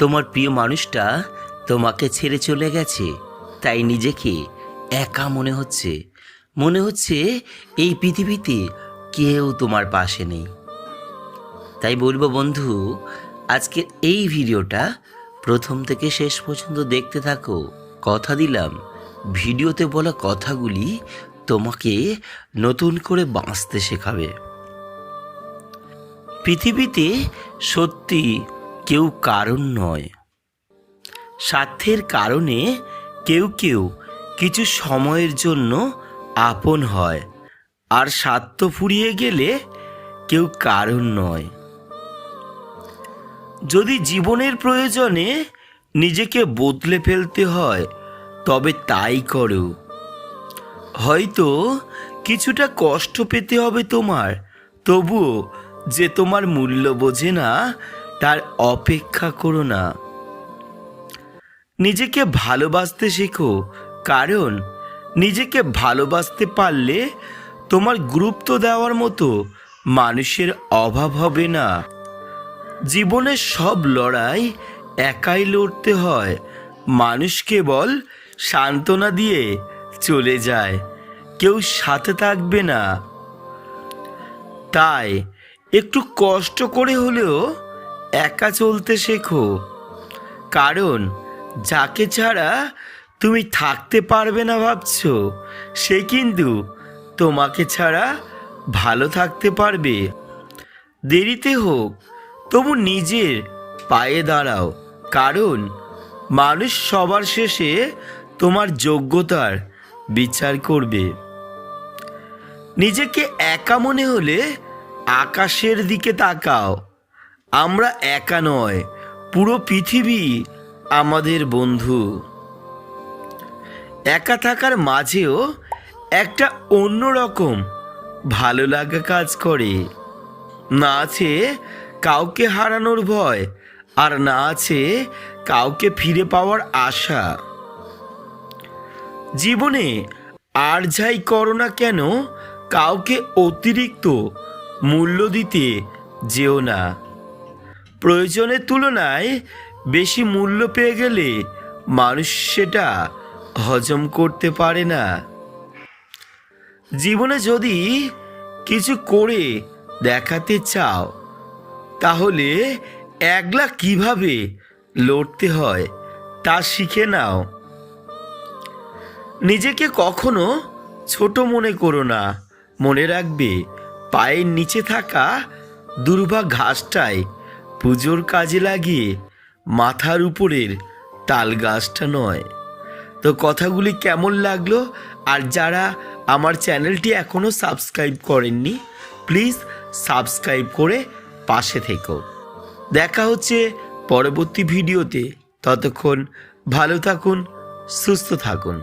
তোমার প্রিয় মানুষটা তোমাকে ছেড়ে চলে গেছে, তাই নিজেকে একা মনে হচ্ছে। মনে হচ্ছে এই পৃথিবীতে কেউ তোমার পাশে নেই। তাই বলব বন্ধু, আজকের এই ভিডিওটা প্রথম থেকে শেষ পর্যন্ত দেখতে থাকো। কথা দিলাম, ভিডিওতে বলা কথাগুলি তোমাকে নতুন করে বাঁচতে শেখাবে। পৃথিবীতে সত্যি কেউ কারণ নয়। স্বার্থের কারণে কেউ কেউ কিছু সময়ের জন্য আপন হয়, আর স্বার্থ ফুরিয়ে গেলে কেউ কারণ নয়। যদি জীবনের প্রয়োজনে নিজেকে বদলে ফেলতে হয়, তবে তাই করো। হয়তো কিছুটা কষ্ট পেতে হবে তোমার, তবুও যে তোমার মূল্য বোঝে না তার অপেক্ষা করো না। নিজেকে ভালোবাসতে শেখো, কারণ নিজেকে ভালোবাসতে পারলে তোমার গুরুত্ব দেওয়ার মতো মানুষের অভাব হবে না। জীবনের সব লড়াই একাই লড়তে হয়, মানুষ কেবল সান্ত্বনা দিয়ে চলে যায়, কেউ সাথে থাকবে না। তাই একটু কষ্ট করে হলেও একা চলতে শেখো। কারণ যাকে ছাড়া তুমি থাকতে পারবে না ভাবছ, সে কিন্তু তোমাকে ছাড়া ভালো থাকতে পারবে। দেরিতে হোক, তবু নিজের পায়ে দাঁড়াও। কারণ মানুষ সবার শেষে তোমার যোগ্যতার বিচার করবে। নিজেকে একা মনে হলে আকাশের দিকে তাকাও। আমরা একা নয়, পুরো পৃথিবী আমাদের বন্ধু। একা থাকার মাঝেও একটা অন্যরকম ভালো লাগা কাজ করে। না আছে কাউকে হারানোর ভয়, আর না আছে কাউকে ফিরে পাওয়ার আশা। জীবনে আর যাই করো না কেন, কাউকে অতিরিক্ত মূল্য দিতে যেও না। প্রয়োজনের তুলনায় বেশি মূল্য পেয়ে গেলে মানুষ সেটা হজম করতে পারে না। জীবনে যদি কিছু করে দেখাতে চাও, তাহলে একলা কীভাবে লড়তে হয় তা শিখে নাও। নিজেকে কখনো ছোট মনে করো না, মনে রাখবে, পায়ের নিচে থাকা দুর্ভা ঘাসটাই পুজোর কাজে লাগিয়ে মাথার উপরের তাল গাছটা নয়। তো কথাগুলি কেমন লাগল? আর যারা আমার চ্যানেলটি এখনও সাবস্ক্রাইব করেননি, প্লিজ সাবস্ক্রাইব করে পাশে থেকো। দেখা হচ্ছে পরবর্তী ভিডিওতে। ততক্ষণ ভালো থাকুন, সুস্থ থাকুন।